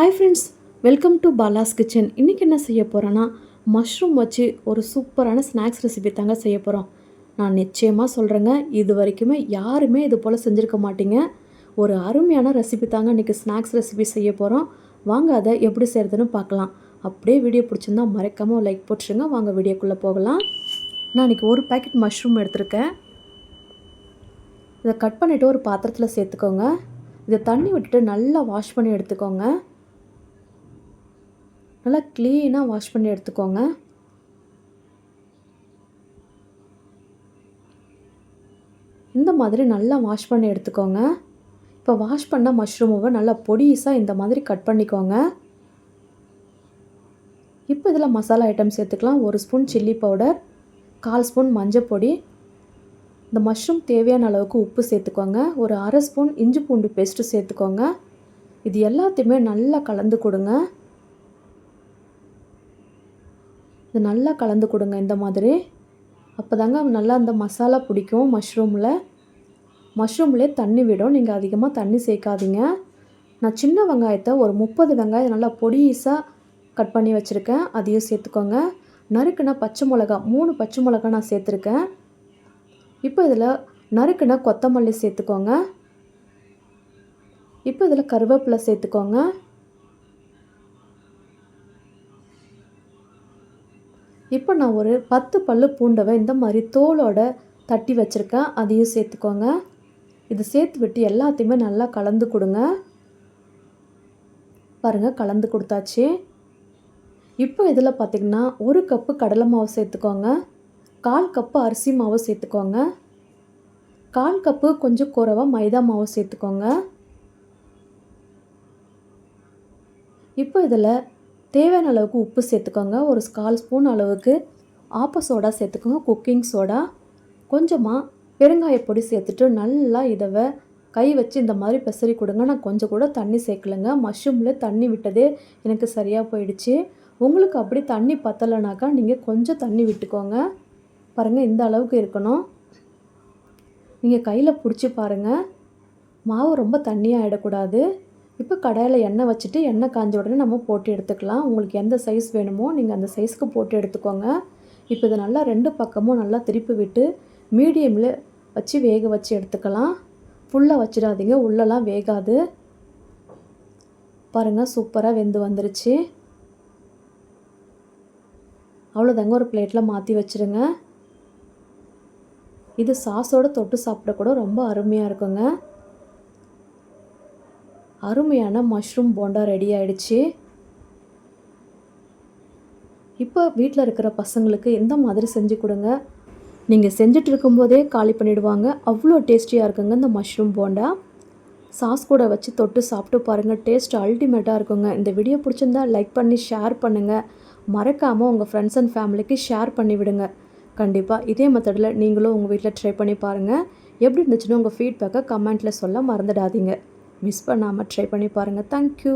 Hi friends welcome to Bala's kitchen இன்றைக்கி என்ன செய்ய போகிறேன்னா மஷ்ரூம் வச்சு ஒரு சூப்பரான ஸ்நாக்ஸ் ரெசிபி தாங்க செய்ய போகிறோம் நான் நிச்சயமாக சொல்கிறேங்க இது வரைக்குமே யாருமே இது போல் செஞ்சுருக்க மாட்டீங்க. ஒரு அருமையான ரெசிபி தாங்க இன்றைக்கி ஸ்நாக்ஸ் ரெசிபி செய்ய போகிறோம் வாங்க அதை எப்படி செய்கிறதுன்னு பார்க்கலாம். அப்படியே வீடியோ பிடிச்சிருந்தா மறக்காமல் லைக் போட்டுருங்க. வாங்க வீடியோக்குள்ளே போகலாம். நான் இன்றைக்கி ஒரு பேக்கெட் மஷ்ரூம் எடுத்திருக்கேன். இதை கட் பண்ணிவிட்டு ஒரு பாத்திரத்தில் சேர்த்துக்கோங்க. இதை தண்ணி விட்டுட்டு நல்லா வாஷ் பண்ணி எடுத்துக்கோங்க. நல்லா க்ளீனாக வாஷ் பண்ணி எடுத்துக்கோங்க. இந்த மாதிரி நல்லா வாஷ் பண்ணி எடுத்துக்கோங்க. இப்போ வாஷ் பண்ண மஷ்ரூமை நல்லா பொடிசாக இந்த மாதிரி கட் பண்ணிக்கோங்க. இப்போ இதில் மசாலா ஐட்டம் சேர்த்துக்கலாம். ஒரு ஸ்பூன் சில்லி பவுடர் கால் ஸ்பூன் மஞ்சள் பொடி. இந்த மஷ்ரூம் தேவையான அளவுக்கு உப்பு சேர்த்துக்கோங்க. ஒரு அரை ஸ்பூன் இஞ்சி பூண்டு பேஸ்ட்டு சேர்த்துக்கோங்க. இது எல்லாத்தையுமே நல்லா கலந்து கொடுங்க. இது நல்லா கலந்து கொடுங்க இந்த மாதிரி. அப்போ தாங்க நல்லா அந்த மசாலா பிடிக்கும் மஷ்ரூமில் மஷ்ரூம்லேயே தண்ணி விடும். நீங்கள் அதிகமாக தண்ணி சேர்க்காதீங்க. நான் சின்ன வெங்காயத்தை ஒரு முப்பது வெங்காயம் நல்லா பொடியீஸாக கட் பண்ணி வச்சுருக்கேன். அதையும் சேர்த்துக்கோங்க. நறுக்குனா பச்சை மிளகா மூணு பச்சை மிளகா நான் சேர்த்துருக்கேன். இப்போ இதில் நறுக்குனா கொத்தமல்லி சேர்த்துக்கோங்க. இப்போ இதில் கருவேப்பிலை சேர்த்துக்கோங்க. இப்போ நான் ஒரு பத்து பல்லு பூண்டவை இந்த மாதிரி தோலோட தட்டி வச்சுருக்கேன். அதையும் சேர்த்துக்கோங்க. இது சேர்த்து விட்டு எல்லாத்தையுமே நல்லா கலந்து கொடுங்க. பாருங்கள் கலந்து கொடுத்தாச்சு. இப்போ இதில் பார்த்திங்கன்னா ஒரு கப்பு கடலை மாவு சேர்த்துக்கோங்க. கால் கப்பு அரிசி மாவு சேர்த்துக்கோங்க. கால் கப்பு கொஞ்சம் குறவாக மைதா மாவு சேர்த்துக்கோங்க. இப்போ இதில் தேவையான அளவுக்கு உப்பு சேர்த்துக்கோங்க. ஒரு ஸ்கால் ஸ்பூன் அளவுக்கு ஆப்ப சோடா சேர்த்துக்கோங்க. Cooking soda. கொஞ்சமாக பெருங்காயப்பொடி சேர்த்துட்டு நல்லா இதவை கை வச்சு இந்த மாதிரி பெசரி கொடுங்க. நான் கொஞ்சம் கூட தண்ணி சேர்க்கலைங்க. மஷ்ரூமில் தண்ணி விட்டதே எனக்கு சரியாக போயிடுச்சு. உங்களுக்கு அப்படி தண்ணி பத்தலைனாக்கா நீங்கள் கொஞ்சம் தண்ணி விட்டுக்கோங்க. பாருங்கள் இந்த அளவுக்கு இருக்கணும். நீங்கள் கையில் பிடிச்சி பாருங்கள் மாவு ரொம்ப தண்ணியாக ஆகிடக்கூடாது இப்போ கடாயில் எண்ணெய் வச்சுட்டு எண்ணெய் காஞ்ச உடனே நம்ம போட்டு எடுத்துக்கலாம். உங்களுக்கு எந்த சைஸ் வேணுமோ நீங்கள் அந்த சைஸ்க்கு போட்டு எடுத்துக்கோங்க. இப்போ இதை நல்லா ரெண்டு பக்கமும் நல்லா திருப்பி விட்டு மீடியமில் வச்சு வேக வச்சு எடுத்துக்கலாம். ஃபுல்லாக வச்சிடாதீங்க. உள்ளெல்லாம் வேகாது. பாருங்கள் சூப்பராக வெந்து வந்துருச்சு. அவ்வளோதாங்க ஒரு பிளேட்டில் மாற்றி வச்சுருங்க. இது சாஸோடு தொட்டு சாப்பிட கூட ரொம்ப அருமையாக இருக்குங்க. அருமையான மஷ்ரூம் போண்டா ரெடி ஆகிடுச்சு இப்போ வீட்டில் இருக்கிற பசங்களுக்கு எந்த மாதிரி செஞ்சு கொடுங்க? நீங்கள் செஞ்சுட்டு இருக்கும்போதே காலி பண்ணிவிடுவாங்க அவ்வளோ டேஸ்டியாக இருக்குங்க இந்த மஷ்ரூம் போண்டா. சாஸ் கூட வச்சு தொட்டு சாப்பிட்டு பாருங்கள் டேஸ்ட் அல்டிமேட்டாக இருக்குங்க. இந்த வீடியோ பிடிச்சிருந்தா லைக் பண்ணி ஷேர் பண்ணுங்கள் மறக்காமல் உங்கள் ஃப்ரெண்ட்ஸ் அண்ட் ஃபேமிலிக்கு ஷேர் பண்ணி விடுங்க. கண்டிப்பாக இதே மெத்தடில் நீங்களும் உங்கள் வீட்டில் ட்ரை பண்ணி பாருங்கள் எப்படி இருந்துச்சுன்னு உங்கள் ஃபீட்பேக்கை கமெண்ட்டில் சொல்ல மறந்துடாதீங்க. மிஸ் பண்ணாமல் ட்ரை பண்ணி பாருங்கள் தேங்க்யூ